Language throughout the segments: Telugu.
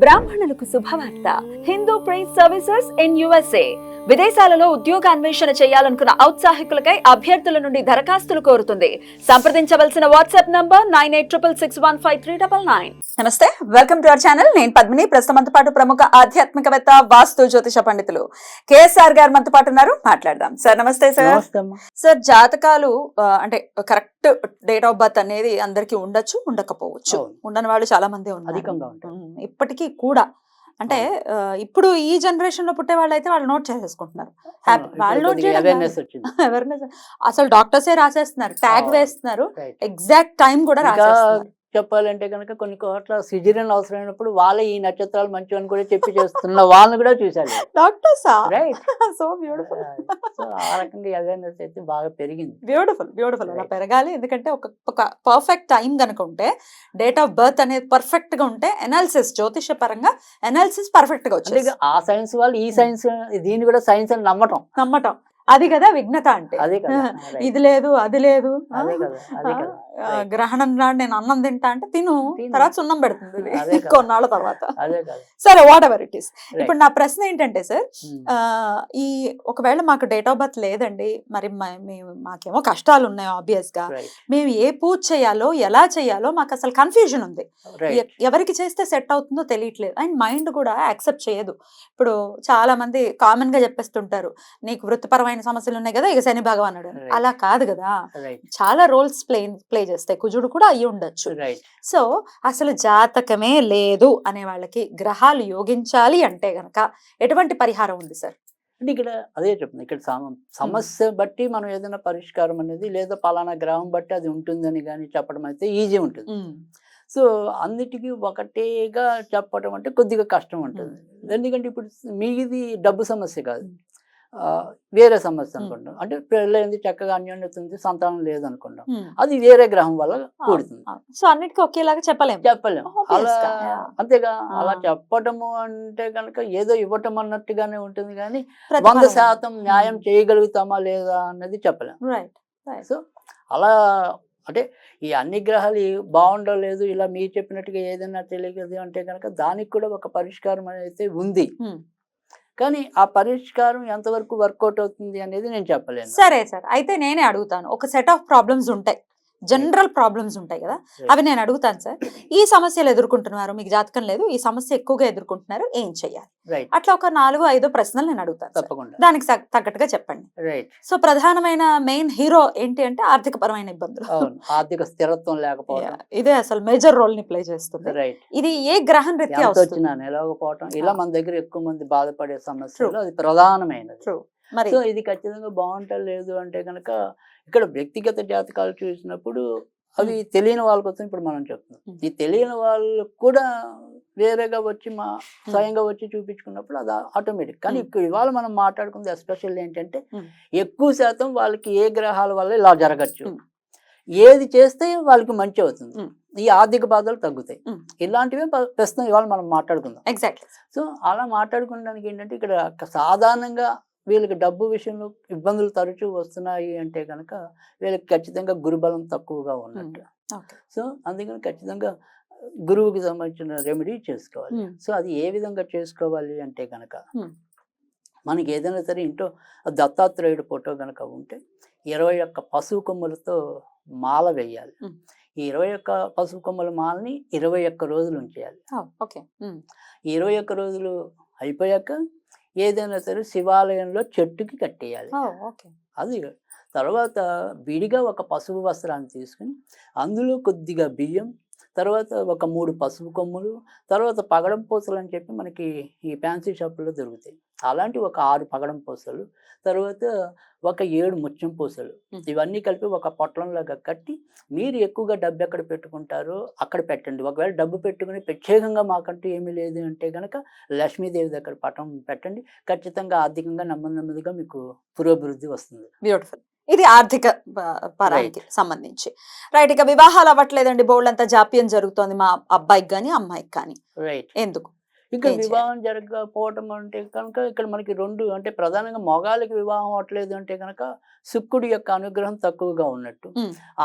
బ్రాహ్మణులకు శుభవార్త. Hindu priest services in USA. విదేశాలలో ఉద్యోగ అన్వేషణ చేయాలనుకున్న ఔత్సాహికులకై అభ్యర్థుల నుండి దరఖాస్తులు కోరుతుంది. సంప్రదించవలసిన WhatsApp number nine eight triple six one five three double nine. నమస్తే వెల్కమ్ టు అవర్ ఛానల్. నేను పద్మిని. ప్రస్తుతం పాటు ప్రముఖ ఆధ్యాత్మికవేత్త వాస్తు జ్యోతిష పండితులు కేఎస్ఆర్ గారు మనతో పాటు ఉన్నారు. మాట్లాడదాం. సార్ నమస్తే సార్. సార్ జాతకాలు అంటే కరెక్ట్ డేట్ ఆఫ్ బర్త్ అనేది అందరికి ఉండొచ్చు ఉండకపోవచ్చు. ఉండని వాళ్ళు చాలా మంది ఉన్నారు. అధికంగా ఇప్పటికీ కూడా. అంటే ఇప్పుడు ఈ జనరేషన్లో పుట్టే వాళ్ళు అయితే వాళ్ళు నోట్ చేసేసుకుంటున్నారు. వాళ్ళు నోట్ చేయడం అవేర్నెస్ అసలు డాక్టర్సే రాసేస్తున్నారు. ట్యాగ్. వేస్తున్నారు. ఎగ్జాక్ట్ టైం కూడా రాసేస్తున్నారు. చెప్పాలంటే కనుక కొన్ని చోట్ల సిజరియన్ అవసరమైనప్పుడు వాళ్ళే ఈ నక్షత్రాలు మంచివని కూడా చెప్పి చేస్తున్న వాళ్ళని కూడా చూశాను డాక్టర్సా? Right so beautiful. సో ఆ రకంగా అవేర్నెస్ అయితే బాగా పెరిగింది. Beautiful beautiful. అలా. పెరగాలి. ఎందుకంటే ఒక పర్ఫెక్ట్ టైం కనుక ఉంటే డేట్ ఆఫ్ బర్త్ అనేది పర్ఫెక్ట్గా ఉంటే ఎనాలిసిస్ జ్యోతిష పరంగా ఎనాలిసిస్ పర్ఫెక్ట్గా వచ్చేది ఆ సైన్స్ వాళ్ళు ఈ సైన్స్ దీన్ని కూడా సైన్స్ అని నమ్మటం. నమ్మటం. అది కదా విఘ్నత అంటే. ఇది లేదు అది లేదు. గ్రహణం నాడు నేను అన్నం తింటా అంటే తిను. తర్వాత సున్నం పెడుతుంది. కొన్నాళ్ళ తర్వాత. సరే వాట్ ఎవర్ ఇట్ ఈస్. ఇప్పుడు నా ప్రశ్న ఏంటంటే సార్ ఈ ఒకవేళ మాకు డేట్ ఆఫ్ బర్త్ లేదండి మరి మాకేమో కష్టాలు ఉన్నాయి ఆబ్వియస్గా. మేము ఏ పూజ చేయాలో ఎలా చేయాలో మాకు అసలు కన్ఫ్యూజన్ ఉంది. ఎవరికి చేస్తే సెట్ అవుతుందో తెలియట్లేదు. అండ్ మైండ్ కూడా యాక్సెప్ట్ చేయదు. ఇప్పుడు చాలా మంది కామన్గా చెప్పేస్తుంటారు నీకు వృత్తిపరమైన సమస్యలు ఉన్నాయి కదా ఇక శని భగవానుడు. అలా కాదు కదా. చాలా రోల్స్ ప్లే ప్లే చేస్తాయి కుజుడు కూడా అయ్యి ఉండొచ్చు. సో అసలు జాతకమే లేదు అనే వాళ్ళకి గ్రహాలు యోగించాలి అంటే గనక ఎటువంటి పరిహారం ఉంది సార్? అంటే ఇక్కడ అదే చెప్తుంది ఇక్కడ సమ- సమస్య బట్టి మనం ఏదైనా పరిష్కారం అనేది లేదా పలానా గ్రహం బట్టి అది ఉంటుందని కానీ చెప్పడం అయితే ఈజీ ఉంటుంది. సో అన్నిటికీ ఒకటేగా చెప్పడం అంటే కొద్దిగా కష్టం ఉంటుంది. ఎందుకంటే ఇప్పుడు మీది డబ్బు సమస్య కాదు. వేరే సమస్య. అనుకుంటాం అంటే పెళ్ళైంది చక్కగా అన్యోన్యత ఉంది సంతానం లేదనుకుంటాం అది వేరే గ్రహం వల్ల కూడుతుంది సో అన్నిటికీ ఒకేలాగా చెప్పలేము చెప్పలేం Obvious అలా. అంతేగా అలా. చెప్పటము అంటే కనుక ఏదో ఇవ్వటం అన్నట్టుగానే ఉంటుంది కానీ వంద. శాతం న్యాయం. చేయగలుగుతామా లేదా అన్నది చెప్పలేం రైట్ సో అలా అంటే ఈ అన్ని గ్రహాలు బాగుండలేదు ఇలా మీరు చెప్పినట్టుగా ఏదైనా తెలియదు అంటే కనుక దానికి కూడా ఒక పరిష్కారం అనేది ఉంది. కానీ ఆ పరిష్కారం ఎంతవరకు వర్కౌట్ అవుతుంది అనేది నేను చెప్పలేను. సరే సార్ అయితే నేనే అడుగుతాను. ఒక సెట్ ఆఫ్ ప్రాబ్లమ్స్ ఉంటాయి. జనరల్ ప్రాబ్లమ్స్ ఉంటాయి కదా. అవి నేను అడుగుతాను సార్. ఈ సమస్యలు ఎదుర్కొంటున్నారు మీకు జాతకం లేదు. ఈ సమస్య ఎక్కువగా ఎదుర్కొంటున్నారు ఏం చేయాలి రైట్ అట్లా ఒక నాలుగు ఐదో ప్రశ్నలు నేను అడుగుతాను. తప్పకుండా. దానికి తగ్గ- తగ్గట్టుగా చెప్పండి. రైట్ సో ప్రధానమైన మెయిన్ హీరో ఏంటి అంటే ఆర్థిక పరమైన ఇబ్బందులు ఆర్థిక స్థిరత్వం లేకపోవడం. ఇదే అసలు మేజర్ రోల్ని ప్లే చేస్తుంది. ఇది ఏ గ్రహం రీత్యా వచ్చినా ఇలా మన దగ్గర ఎక్కువ మంది బాధపడే సమస్యలు. అది ప్రధానమైనది. సో ఇది ఖచ్చితంగా బాగుంటలేదు అంటే కనుక ఇక్కడ వ్యక్తిగత జాతకాలు చూసినప్పుడు అవి తెలియని వాళ్ళ కోసం ఇప్పుడు మనం చెప్తున్నాం. ఈ తెలియని వాళ్ళు కూడా వేరేగా వచ్చి మా స్వయంగా వచ్చి చూపించుకున్నప్పుడు అది ఆటోమేటిక్ కానీ. ఇక్కడ ఇవాళ మనం మాట్లాడుకుంది ఎస్పెషల్ ఏంటంటే. ఎక్కువ శాతం వాళ్ళకి ఏ గ్రహాల వల్ల ఇలా జరగచ్చు. ఏది చేస్తే వాళ్ళకి మంచి అవుతుంది. ఈ ఆర్థిక బాధలు తగ్గుతాయి. ఇలాంటివే ప్రస్తుతం ఇవాళ మనం మాట్లాడుకుందాం ఎగ్జాక్ట్లీ సో అలా మాట్లాడుకోవడానికి ఏంటంటే ఇక్కడ సాధారణంగా వీళ్ళకి డబ్బు విషయంలో ఇబ్బందులు తరచూ వస్తున్నాయి అంటే కనుక వీళ్ళకి ఖచ్చితంగా గురుబలం తక్కువగా ఉన్నట్టు. సో అందుకని ఖచ్చితంగా గురువుకి సంబంధించిన రెమెడీ చేసుకోవాలి. సో అది ఏ విధంగా చేసుకోవాలి అంటే కనుక. మనకి ఏదైనా సరే ఇంట్లో దత్తాత్రేయుడు ఫోటో కనుక ఉంటే ఇరవై ఒక్క పశువు కొమ్ములతో మాల వేయాలి. ఈ ఇరవై ఒక్క పశువు కొమ్మల మాలని ఇరవై ఒక్క రోజులు ఉంచేయాలి. ఓకే. ఇరవై ఒక్క రోజులు అయిపోయాక ఏదైనా సరే శివాలయంలో చెట్టుకి కట్టేయాలి. ఓకే. అది తర్వాత విడిగా ఒక పసుపు వస్త్రాన్ని తీసుకుని అందులో కొద్దిగా బియ్యం తర్వాత ఒక మూడు పసుపు కొమ్ములు తర్వాత పగడం పూసలు అని చెప్పి మనకి ఈ ఫ్యాన్సీ షాపుల్లో దొరుకుతాయి. అలాంటి ఒక ఆరు పగడం పూసలు తర్వాత ఒక ఏడు ముత్యం పూసలు. ఇవన్నీ కలిపి ఒక పొట్లంలాగా కట్టి మీరు ఎక్కువగా డబ్బు ఎక్కడ పెట్టుకుంటారో అక్కడ పెట్టండి. ఒకవేళ డబ్బు పెట్టుకుని ప్రత్యేకంగా మాకంటూ ఏమీ లేదు అంటే కనుక లక్ష్మీదేవి దగ్గర పటం పెట్టండి. ఖచ్చితంగా ఆర్థికంగా నెమ్మది నెమ్మదిగా మీకు పురోభివృద్ధి వస్తుంది. బ్యూటిఫుల్. ఇది ఆర్థిక పరానికి సంబంధించి. రైట్ ఇక వివాహాలు అవ్వట్లేదండి. బోల్డ్ అంతా జాప్యం జరుగుతోంది మా అబ్బాయికి కానీ అమ్మాయికి కానీ. రైట్ ఎందుకు? ఇక్కడ? వివాహం జరగకపోవటం అంటే కనుక ఇక్కడ మనకి రెండు అంటే ప్రధానంగా మగాళ్ళకి వివాహం అవ్వట్లేదు అంటే కనుక శుక్రుడి యొక్క అనుగ్రహం తక్కువగా ఉన్నట్టు.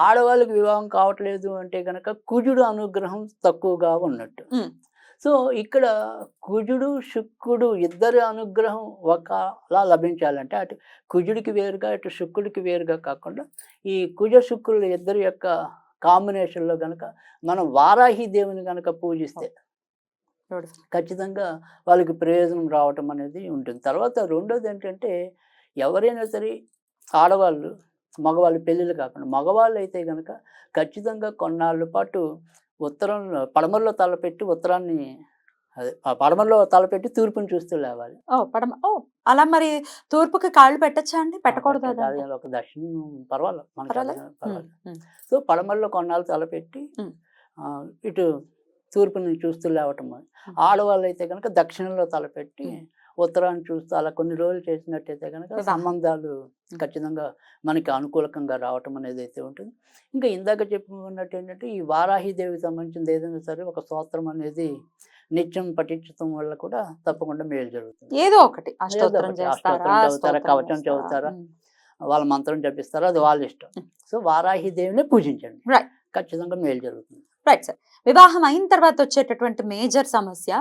ఆడవాళ్ళకి వివాహం కావట్లేదు అంటే కనుక కుజుడు అనుగ్రహం తక్కువగా ఉన్నట్టు. సో ఇక్కడ కుజుడు శుక్రుడు ఇద్దరి అనుగ్రహం ఒకలా లభించాలంటే అటు కుజుడికి వేరుగా ఇటు శుక్రుడికి వేరుగా కాకుండా ఈ కుజ శుక్రుడు ఇద్దరి యొక్క కాంబినేషన్లో గనక మనం వారాహి దేవుని గనక పూజిస్తే. ఖచ్చితంగా వాళ్ళకి ప్రయోజనం రావటం అనేది ఉంటుంది తర్వాత రెండోది ఏంటంటే ఎవరైనా సరే ఆడవాళ్ళు మగవాళ్ళు పెళ్ళిళ్ళు కాకుండా మగవాళ్ళు అయితే కనుక ఖచ్చితంగా కొన్నాళ్ళ పాటు ఉత్తరంలో పడమరలో తలపెట్టి ఉత్తరాన్ని అదే ఆ పడమరలో తలపెట్టి తూర్పుని చూస్తూ లేవాలి. ఓ పడమ ఓ అలా మరి తూర్పుకి కాళ్ళు పెట్టచ్చా అండి? పెట్టకూడదు? ఒక దర్శనం పర్వాలేదు మనకి. సో పడమరలో కొన్నాళ్ళు తలపెట్టి ఇటు తూర్పుని చూస్తూ లేవటం ఆడవాళ్ళు అయితే కనుక దక్షిణంలో తలపెట్టి. ఉత్తరాన్ని చూస్తూ అలా కొన్ని రోజులు చేసినట్టయితే కనుక. సంబంధాలు ఖచ్చితంగా మనకి అనుకూలకంగా రావటం అనేది అయితే ఉంటుంది. ఇంకా ఇందాక చెప్పుకున్నట్టు ఏంటంటే ఈ వారాహి దేవికి సంబంధించింది ఏదైనా సరే ఒక స్తోత్రం అనేది నిత్యం పఠించడం వల్ల కూడా తప్పకుండా మేలు జరుగుతుంది. ఏదో ఒకటి. అష్టోత్తరం చదువుతారా, కవచం? చదువుతారా? వాళ్ళ మంత్రం జపిస్తారో? అది వాళ్ళ ఇష్టం. సో వారాహి దేవినే పూజించండి. ఖచ్చితంగా మేలు జరుగుతుంది. రైట్ సార్ వివాహం అయిన తర్వాత వచ్చేటటువంటి మేజర్ సమస్య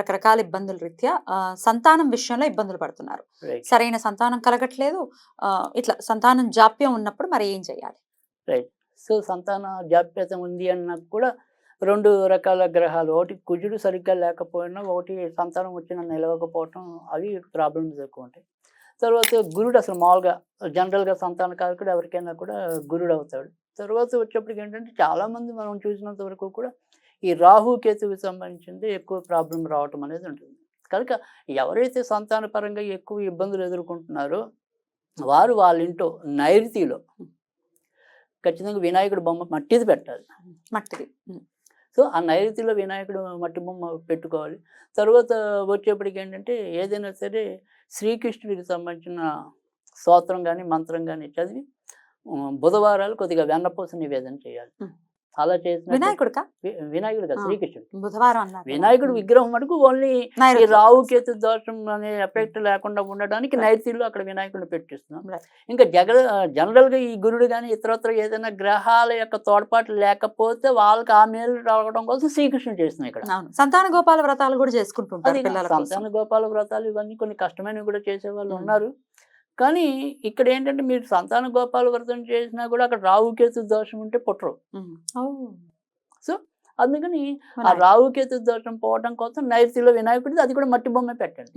రకరకాల ఇబ్బందుల రీత్యా సంతానం విషయంలో ఇబ్బందులు పడుతున్నారు. రైట్ సరైన సంతానం కలగట్లేదు ఇట్లా సంతానం జాప్యం ఉన్నప్పుడు మరి ఏం చేయాలి? సో సంతాన జాప్యత ఉంది అన్న కూడా రెండు రకాల గ్రహాలు ఒకటి కుజుడు సరిగ్గా లేకపోయినా ఒకటి సంతానం వచ్చిన నిలవకపోవటం అవి ప్రాబ్లమ్స్ ఎక్కువ ఉంటాయి. తర్వాత గురుడు అసలు మామూలుగా జనరల్గా సంతాన కారకుడు ఎవరికైనా కూడా గురుడు అవుతాడు. తర్వాత వచ్చేప్పటికి ఏంటంటే చాలామంది మనం చూసినంత వరకు కూడా ఈ రాహు కేతువుకి సంబంధించింది ఎక్కువ ప్రాబ్లం రావటం అనేది ఉంటుంది. కనుక ఎవరైతే సంతాన పరంగా ఎక్కువ ఇబ్బందులు ఎదుర్కొంటున్నారో వారు వాళ్ళ ఇంట్లో నైరుతిలో ఖచ్చితంగా వినాయకుడు బొమ్మ మట్టిది పెట్టాలి. మట్టిది. సో ఆ నైరుతిలో వినాయకుడు మట్టి బొమ్మ పెట్టుకోవాలి. తర్వాత వచ్చేప్పటికి ఏంటంటే ఏదైనా సరే శ్రీకృష్ణుడికి సంబంధించిన స్తోత్రం కానీ మంత్రం కానీ చదివి బుధవారాలు కొద్దిగా వెన్నపూస నివేదన చేయాలి. అలా చేసిన వినాయకుడికా వినాయకుడు కదా. శ్రీకృష్ణుడు బుధవారం. వినాయకుడు. విగ్రహం మటుకు ఓన్లీ ఈ నైరుతి. రావుకేతు దోషం అనే ఎఫెక్ట్ లేకుండా ఉండడానికి నైరుతిలో అక్కడ వినాయకుడిని పెట్టిస్తున్నాం. ఇంకా జగ జనరల్గా ఈ గురుడు కానీ ఇతరత్ర ఏదైనా గ్రహాల యొక్క తోడ్పాటు లేకపోతే వాళ్ళకి ఆ మేలు రావడం కోసం శ్రీకృష్ణుడు చేస్తున్నాం ఇక్కడ సంతాన గోపాల వ్రతాలు కూడా చేసుకుంటుంటారు సంతాన గోపాల వ్రతాలు ఇవన్నీ కొన్ని కష్టమైనవి కూడా చేసే వాళ్ళు. ఉన్నారు కానీ ఇక్కడ ఏంటంటే మీరు సంతాన గోపాల వ్రతం చేసినా కూడా అక్కడ రావుకేతు దోషం ఉంటే పుట్టరు. ఓ. అందుకని ఆ. రావుకేతు దోషం పోవడం కోసం నైరుతిలో వినాయకుడిది అది కూడా మట్టి బొమ్మ పెట్టండి.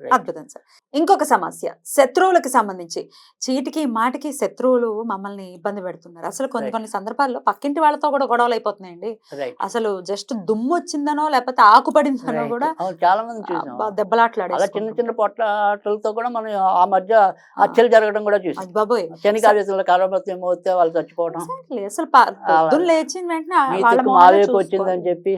అద్భుతం సార్ ఇంకొక సమస్య శత్రువులకు సంబంధించి చీటికి మాటికి శత్రువులు మమ్మల్ని ఇబ్బంది పెడుతున్నారు అసలు కొన్ని. కొన్ని సందర్భాల్లో పక్కింటి వాళ్ళతో కూడా గొడవలు అయిపోతున్నాయండి అసలు జస్ట్ దుమ్ము వచ్చిందనో లేకపోతే ఆకు పడిందనో Right. కూడా చాలా మంది దెబ్బలాట్లాడేసుకుంటున్నారు. చిన్న చిన్న పొట్లాటలతో కూడా మనం ఆ మధ్య హత్యలు జరగడం కూడా చూసాం బాబోయ్ శని కావ్యతలో కలబత్తి మోస్తే వాళ్ళు చచ్చిపోవడం. అసలు లేచిన వెంటనే. వచ్చిందని చెప్పి.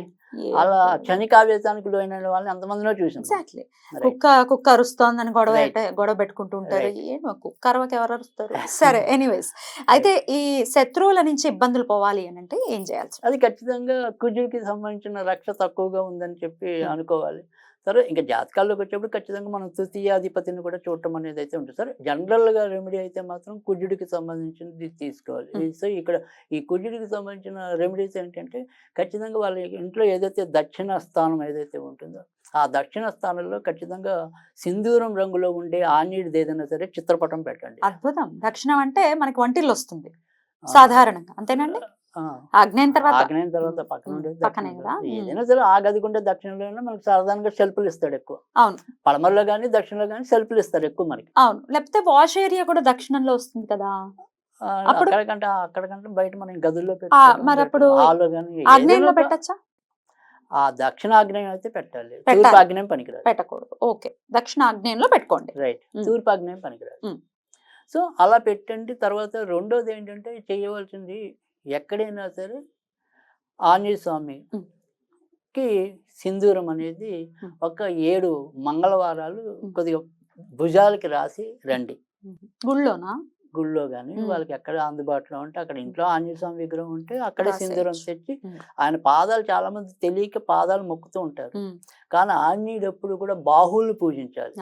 అలా శని కావ్యతానికి లోైన వాళ్ళని ఎంతమందినో చూసాం ఎగ్జాక్ట్లీ. కుక్క కుక్క అరుస్తోందని గొడవ గొడవ పెట్టుకుంటూ ఉంటారు. ఏమో కుక్క అరవకి ఎవరు అరుస్తారు? సరే ఎనీవేస్ అయితే ఈ శత్రువుల నుంచి ఇబ్బందులు పోవాలి అని అంటే ఏం చేయాల్సి అది ఖచ్చితంగా కుజుడికి సంబంధించిన రక్ష తక్కువగా ఉందని చెప్పి Hmm. అనుకోవాలి. సరే ఇంకా జాతకాల్లోకి వచ్చేప్పుడు ఖచ్చితంగా మనం తృతీయాధిపతిని కూడా చూడటం అనేది అయితే ఉంటుంది. సరే జనరల్గా రెమెడీ అయితే మాత్రం కుజుడికి సంబంధించింది తీసుకోవాలి. సో ఇక్కడ ఈ కుజుడికి సంబంధించిన రెమెడీస్ ఏంటంటే ఖచ్చితంగా వాళ్ళ ఇంట్లో ఏదైతే దక్షిణ స్థానం ఏదైతే ఉంటుందో ఆ దక్షిణ స్థానంలో ఖచ్చితంగా సింధూరం రంగులో ఉండే ఆనీడిది ఏదైనా సరే చిత్రపటం పెట్టండి. అద్భుతం! దక్షిణం అంటే మనకి వంటిల్లు వస్తుంది. సాధారణంగా. అంతేనండి? ఆగ్నేయం తర్వాత ఆగ్నేయం తర్వాత పక్కన ఉండేది. ఏదైనా సరే ఆ గది ఉంటే దక్షిణంలో మనకి సాధారణంగా సెల్ఫ్లు ఇస్తాడు ఎక్కువ. అవును. పడమరలో కానీ దక్షిణంలో కానీ సెల్ఫ్లు ఇస్తారు ఎక్కువ మనకి. అవును. లేకపోతే వాష్ ఏరియా కూడా దక్షిణంలో వస్తుంది కదా? అక్కడికంటే అక్కడికంటే బయట మనం గదుల్లో మరి అప్పుడు ఆగ్నేయంలో పెట్టచ్చా? ఆ దక్షిణ ఆగ్నేయం అయితే పెట్టాలి. పెట్టాలి. తూర్పు ఆగ్నేయం పనికిరాదు. పెట్టకూడదు. ఓకే. దక్షిణ ఆగ్నేయంలో పెట్టుకోండి. రైట్. తూర్పు ఆగ్నేయం పనికిరాదు. సో అలా పెట్టండి. తర్వాత రెండోది ఏంటంటే చేయవలసింది ఎక్కడైనా సరే ఆంజనేయ స్వామి ఉమ్. కి సింధూరం అనేది. ఒక ఏడు మంగళవారాలు. కొద్దిగా భుజాలకి రాసి రండి గుళ్ళోనా గుళ్ళో కానీ. వాళ్ళకి ఎక్కడ అందుబాటులో ఉంటే అక్కడ ఇంట్లో ఆంజనేయ స్వామి విగ్రహం ఉంటే అక్కడే. సింధూరం తెచ్చి. ఆయన పాదాలు చాలా మంది తెలియక పాదాలు మొక్కుతూ ఉంటారు. కానీ ఆంజనేయుడు ఎప్పుడు కూడా బాహువులు పూజించాలి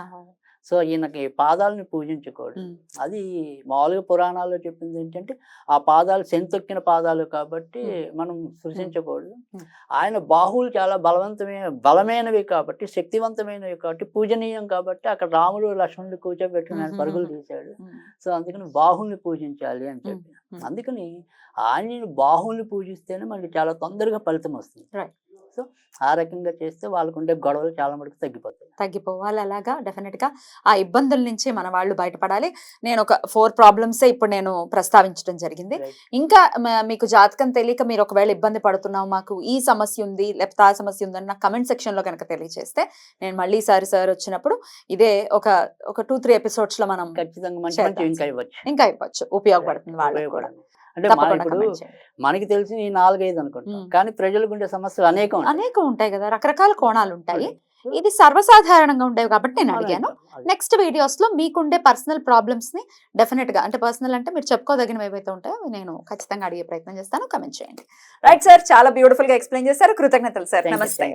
సో ఈయనకి పాదాలని పూజించకూడదు ఉమ్, అది మామూలుగా పురాణాల్లో చెప్పింది ఏంటంటే ఆ పాదాలు సెంతొక్కిన పాదాలు కాబట్టి. మనం సృష్టించకూడదు. ఆయన బాహువులు చాలా బలవంతమైన బలమైనవి కాబట్టి శక్తివంతమైనవి కాబట్టి పూజనీయం కాబట్టి అక్కడ రాముడు లక్ష్మణుడు కూర్చోబెట్టుకుని ఆయన Hmm. పరుగులు తీశాడు సో అందుకని బాహుల్ని పూజించాలి అని చెప్పి. అందుకని ఆంజనేయుని బాహుల్ని పూజిస్తేనే మనకి చాలా తొందరగా ఫలితం వస్తుంది. సో ఆ రకంగా చేస్తే వాళ్ళకు ఉండే గొడవలు చాలా మటుకు తగ్గిపోతాయి. తగ్గిపోవాలి అలాగా. డెఫినెట్గా ఆ ఇబ్బందుల నుంచి మన వాళ్ళు బయటపడాలి. నేను ఒక ఫోర్ ప్రాబ్లమ్స్ ఇప్పుడు నేను ప్రస్తావించడం జరిగింది. ఇంకా మీకు జాతకం తెలియక మీరు ఒకవేళ ఇబ్బంది పడుతున్నావు మాకు ఈ సమస్య ఉంది లేకపోతే ఆ సమస్య ఉందని నాకు కమెంట్ సెక్షన్లో కనుక తెలియజేస్తే నేను మళ్ళీ సారి సార్ వచ్చినప్పుడు ఇదే ఒక ఒక టూ త్రీ ఎపిసోడ్స్లో మనం ఖచ్చితంగా ఇంకా ఇవ్వచ్చు. ఇంకా ఇవ్వచ్చు. ఉపయోగపడుతుంది వాళ్ళకి కూడా. అంటే ఇప్పుడు. మనకి తెలిసి ఈ నాలుగైదు అనుకుంటాం. కానీ ప్రజలకు ఉండే సమస్యలు అనేకం. అనేక ఉంటాయి కదా రకరకాల కోణాలు ఉంటాయి. ఇది సర్వసాధారణంగా ఉండేవి కాబట్టి నేను అడిగాను. నెక్స్ట్ వీడియోస్లో మీకుండే పర్సనల్ ప్రాబ్లమ్స్ని డెఫినెట్గా అంటే పర్సనల్ అంటే మీరు చెప్పుకోదగినవి ఏవైతే ఉంటాయో నేను ఖచ్చితంగా అడిగే ప్రయత్నం చేస్తాను కమెంట్ చేయండి రైట్ సార్ చాలా బ్యూటిఫుల్గా ఎక్స్ప్లెయిన్ చేశారు కృతజ్ఞతలు సార్ నమస్తే.